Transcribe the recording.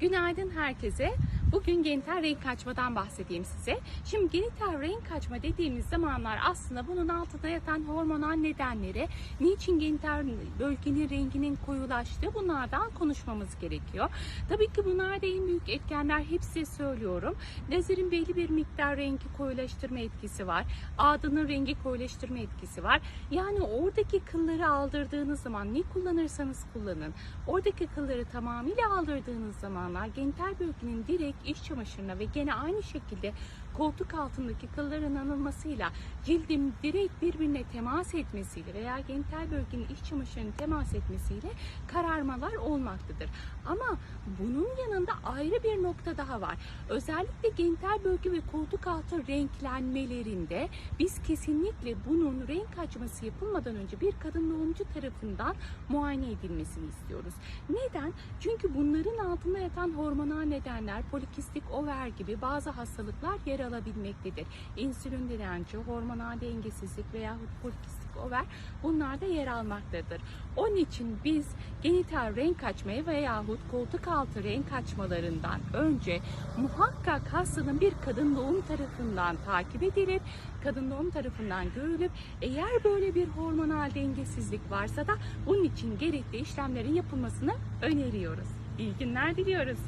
Günaydın herkese. Bugün genital renk açmadan bahsedeyim size. Şimdi genital renk açma dediğimiz zamanlar aslında bunun altında yatan hormonal nedenleri, niçin genital bölgenin renginin koyulaştığı bunlardan konuşmamız gerekiyor. Tabii ki bunlarda en büyük etkenler hepsi söylüyorum. Lazerin belli bir miktar rengi koyulaştırma etkisi var. Ağdanın rengi koyulaştırma etkisi var. Yani oradaki kılları aldırdığınız zaman ne kullanırsanız kullanın. Oradaki kılları tamamıyla aldırdığınız zamanlar genital bölgenin direkt iç çamaşırına ve gene aynı şekilde koltuk altındaki kılların alınmasıyla cildin direkt birbirine temas etmesiyle veya genital bölgenin iç çamaşırının temas etmesiyle kararmalar olmaktadır. Ama bunun yanında ayrı bir nokta daha var. Özellikle genital bölge ve koltuk altı renklenmelerinde biz kesinlikle bunun renk açması yapılmadan önce bir kadın doğumcu tarafından muayene edilmesini istiyoruz. Neden? Çünkü bunların altında yatan hormonal nedenler, polikistik over gibi bazı hastalıklar yer alabilmektedir. İnsülin direnci, hormonal dengesizlik veya polikistik over bunlar da yer almaktadır. Onun için biz genital renk açmayı veyahut koltuk altı renk açmalarından önce muhakkak hastanın bir kadın doğum tarafından takip edilip kadın doğum tarafından görülüp eğer böyle bir hormonal dengesizlik varsa da bunun için gerekli işlemlerin yapılmasını öneriyoruz. İyi günler diliyoruz.